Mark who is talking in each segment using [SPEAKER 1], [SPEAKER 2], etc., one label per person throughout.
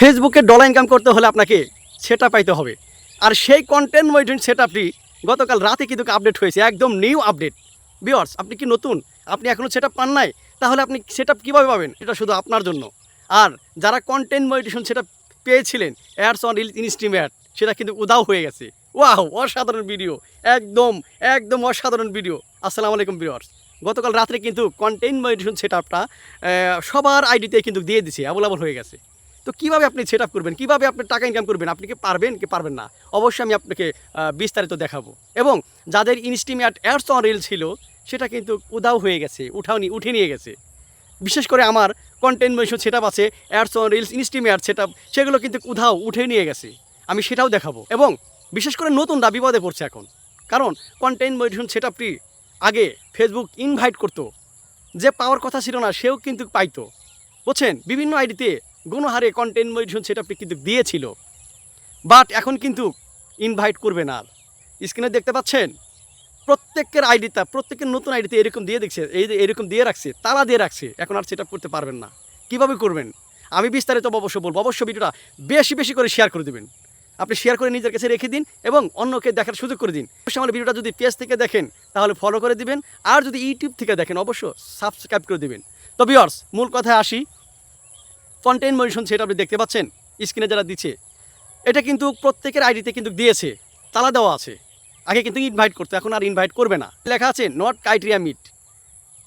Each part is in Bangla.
[SPEAKER 1] ফেসবুকে ডলার ইনকাম করতে হলে আপনাকে সেটা পাইতে হবে। আর সেই কন্টেন্ট মনিটরিং সেট আপটি গতকাল রাতে কিন্তু আপডেট হয়েছে, একদম নিউ আপডেট বিয়ার্স আপনি কি নতুন? আপনি এখনও সেটা পান নাই? তাহলে আপনি সেট আপ কীভাবে পাবেন? এটা শুধু আপনার জন্য। আর যারা কন্টেন্ট মনিটেশন সেটা পেয়েছিলেন অ্যাডস অন রিল ইনস্টিমেট সেটা কিন্তু উদাও হয়ে গেছে। ওয়াও অসাধারণ ভিডিও একদম একদম অসাধারণ ভিডিও আসসালামু আলাইকুম ভিউয়ার্স গতকাল রাত্রে কিন্তু কন্টেন্ট মনিটেশন সেট আপটা সবার আইডিতে কিন্তু দিয়ে দিছে অ্যাভেলেবল হয়ে গেছে। তো কীভাবে আপনি সেট আপ করবেন? কীভাবে আপনি টাকা ইনকাম করবেন? আপনি কি পারবেন কি পারবেন না? অবশ্যই আমি আপনাকে বিস্তারিত দেখাবো। এবং যাদের ইনস্টিমেট অ্যাডস অন রিল ছিল, সেটা কিন্তু উদাও হয়ে গেছে, উঠাওনি উঠে নিয়ে গেছে। বিশেষ করে আমার কন্টেন্ট মেশন সেট আপ আছে অ্যাডস অন রিলস ইনস্টিমেট সেট আপ সেগুলো কিন্তু উধাও উঠে নিয়ে গেছে। আমি সেটাও দেখাবো। এবং বিশেষ করে নতুনরা বিপদে পড়ছে এখন। কারণ কন্টেন্ট মেডিটেশন সেট আপটি আগে ফেসবুক ইনভাইট করতো। যে পাওয়ার কথা ছিল না, সেও কিন্তু পাইতো। বুঝছেন? বিভিন্ন আইডিতে গুণহারে কন্টেন্ট সেট আপটি কিন্তু দিয়েছিল। বাট এখন কিন্তু ইনভাইট করবে না। স্ক্রিনে দেখতে পাচ্ছেন? প্রত্যেকের আইডিটা প্রত্যেকের নতুন আইডিতে এরকম দিয়ে দেখছে এই যে এরকম দিয়ে রাখছে, তালা দিয়ে রাখছে। এখন আর সেটা করতে পারবেন না। কীভাবে করবেন? আমি বিস্তারিত অবশ্য বলব। অবশ্য ভিডিওটা বেশি বেশি করে শেয়ার করে দেবেন। আপনি শেয়ার করে নিজের কাছে রেখে দিন এবং অন্যকে দেখার সুযোগ করে দিন। অবশ্যই আমার ভিডিওটা যদি পেজ থেকে দেখেন, তাহলে ফলো করে দিবেন। আর যদি ইউটিউব থেকে দেখেন, অবশ্য সাবস্ক্রাইব করে দিবেন। তো বিয়ার্স মূল কথায় আসি। কন্টেন্ট মনিশন সেটা আপনি দেখতে পাচ্ছেন, স্ক্রিনে যারা দিচ্ছে। এটা কিন্তু প্রত্যেকের আইডিতে কিন্তু দিয়েছে, তালা দেওয়া আছে। আগে কিন্তু ইনভাইট করতো, এখন আর ইনভাইট করবে না। লেখা আছে নট ক্রাইটেরিয়া মিট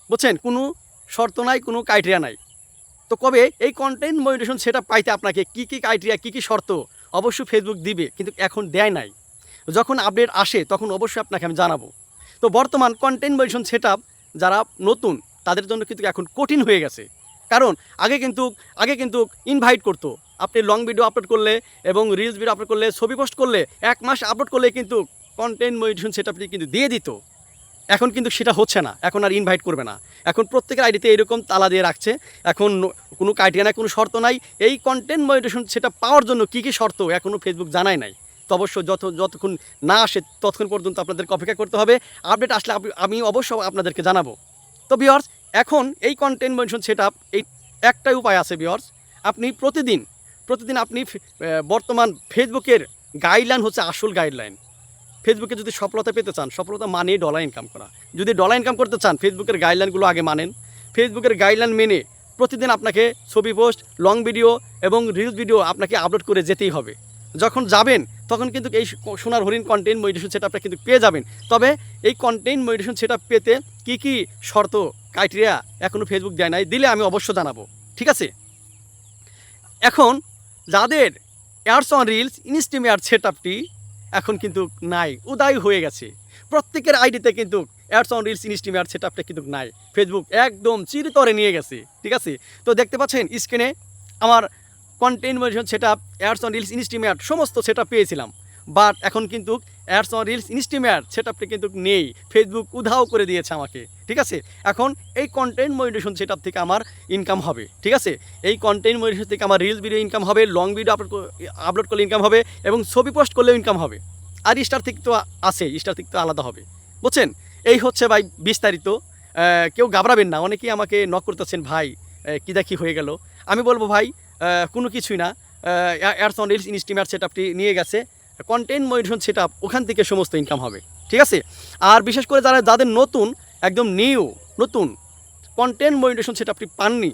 [SPEAKER 1] বুঝছেন? কোনো শর্ত নাই, কোনো ক্রাইটেরিয়া নাই। তো কবে? এই কন্টেন্ট মনিটেশন সেটা পাইতে আপনাকে কী কী ক্রাইটেরিয়া কী কী শর্ত অবশ্যই ফেসবুক দিবে, কিন্তু এখন দেয় নাই। যখন আপডেট আসে, তখন অবশ্যই আপনাকে আমি জানাব। তো বর্তমান কন্টেন্ট মনিটেশন সেট যারা নতুন, তাদের জন্য কিন্তু এখন কঠিন হয়ে গেছে। কারণ আগে কিন্তু আগে কিন্তু ইনভাইট করতো। আপনি লং ভিডিও আপলোড করলে এবং রিলস ভিডিও আপলোড করলে, ছবি পোস্ট করলে, এক মাস আপলোড করলে কিন্তু কন্টেন্ট মনিটেশন সেট আপনি কিন্তু দিয়ে দিত। এখন কিন্তু সেটা হচ্ছে না। এখন আর ইনভাইট করবে না। এখন প্রত্যেকের আইডিতে এরকম তালা দিয়ে রাখছে। এখন কোনো ক্রাইটেরিয়া নাই, কোনো শর্ত নাই। এই কন্টেন্ট মনিটেশন সেটা পাওয়ার জন্য কী কী শর্ত এখনও ফেসবুক জানায় নাই। তো অবশ্য যত, যতক্ষণ না আসে ততক্ষণ পর্যন্ত আপনাদেরকে অপেক্ষা করতে হবে। আপডেট আসলে আমি অবশ্য আপনাদেরকে জানাব। তো বিয়ার্স এখন এই কন্টেন্ট মেনশন সেট এই একটাই উপায় আছে বিয়ার্স আপনি প্রতিদিন প্রতিদিন আপনি বর্তমান ফেসবুকের গাইডলাইন হচ্ছে আসল গাইডলাইন ফেসবুকে যদি সফলতা পেতে চান, সফলতা মানে ডলার ইনকাম করা। যদি ডলার ইনকাম করতে চান, ফেসবুকের গাইডলাইনগুলো আগে মানেন। ফেসবুকের গাইডলাইন মেনে প্রতিদিন আপনাকে ছবি পোস্ট লং ভিডিও এবং রিলস ভিডিও আপনাকে আপলোড করে যেতেই হবে। যখন যাবেন, তখন কিন্তু এই সোনার হরিণ কন্টেন্ট মডিটেশন সেট আপটা কিন্তু পেয়ে যাবেন। তবে এই কন্টেন্ট মেডিটেশন সেট পেতে কী কী শর্ত ক্রাইটেরিয়া এখনও ফেসবুক দেয় নাই, দিলে আমি অবশ্য জানাব, ঠিক আছে? এখন যাদের এয়ারস অন রিলস ইনস্টিমেয়ার সেট আপটি এখন কিন্তু নাই, উদায় হয়ে গেছে। প্রত্যেকের আইডিতে কিন্তু অ্যাডস অন রিলস ইনস্টিম ইনস্টিমেয়ার সেট আপটা কিন্তু নাই। ফেসবুক একদম চিরতরে নিয়ে গেছে, ঠিক আছে? তো দেখতে পাচ্ছেন স্ক্রিনে আমার content set up ads on reels ইনস্টিমেয়ার সমস্ত সেট পেয়েছিলাম। বাট এখন কিন্তু অ্যাডস অন রিলস ইনস্টিমেয়ার সেট আপটা কিন্তু নেই। ফেসবুক উধাও করে দিয়েছে আমাকে, ঠিক আছে? এখন এই কন্টেন্ট মডিটেশন সেট থেকে আমার ইনকাম হবে, ঠিক আছে? এই কন্টেন্ট মডিটেশন থেকে আমার রিলস ভিডিও ইনকাম হবে লং ভিডিও আপলোড আপলোড করলে ইনকাম হবে এবং ছবি পোস্ট করলেও ইনকাম হবে। আর স্টার থেকে তো আছে স্টার থেকে তো আলাদা হবে, বুঝছেন? এই হচ্ছে ভাই বিস্তারিত। কেউ ঘাবড়াবেন না, অনেকেই আমাকে নক করতেছেন, ভাই কি দেখি হয়ে গেল? আমি বলব, ভাই কোনো কিছুই না। অ্যাডস অন রিলস ইনস্টিমার সেট আপটি নিয়ে গেছে। কন্টেন্ট মডিটেশন সেট ওখান থেকে সমস্ত ইনকাম হবে, ঠিক আছে? আর বিশেষ করে যারা, যাদের নতুন, একদম নিউ নতুন কন্টেন্ট মডিটেশন সেট আপনি পাননি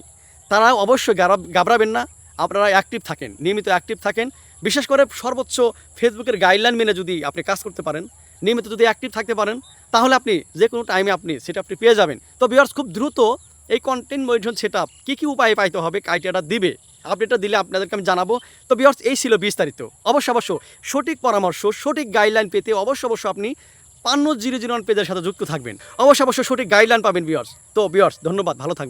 [SPEAKER 1] তারা অবশ্যই ঘাবড়াবেন না, আপনারা অ্যাক্টিভ থাকেন, নিয়মিত অ্যাক্টিভ থাকেন। বিশেষ করে সর্বোচ্চ ফেসবুকের গাইডলাইন মেনে যদি আপনি কাজ করতে পারেন, নিয়মিত যদি অ্যাক্টিভ থাকতে পারেন, তাহলে আপনি যে কোনো টাইমে আপনি সেটা আপনি পেয়ে যাবেন। তো বিয়ার্স খুব দ্রুত এই কন্টেন্ট মডিটেশন সেট আপ কী কী উপায়ে পাইতে হবে ক্রাইটেরিয়াটা দিবে। আপডেটটা দিলে আপনাদেরকে আমি জানাব। তো বিয়ার্স এই ছিল বিস্তারিত। অবশ্য অবশ্য সঠিক পরামর্শ, সঠিক গাইডলাইন পেতে অবশ্য অবশ্য আপনি পান্ন জিরো জিরো ওয়ান পেজের সাথে যুক্ত থাকবেন। অবশ্য অবশ্য সঠিক গাইডলাইন পাবেন বিয়ার্স তো বিয়ার্স ধন্যবাদ, ভালো থাকবেন।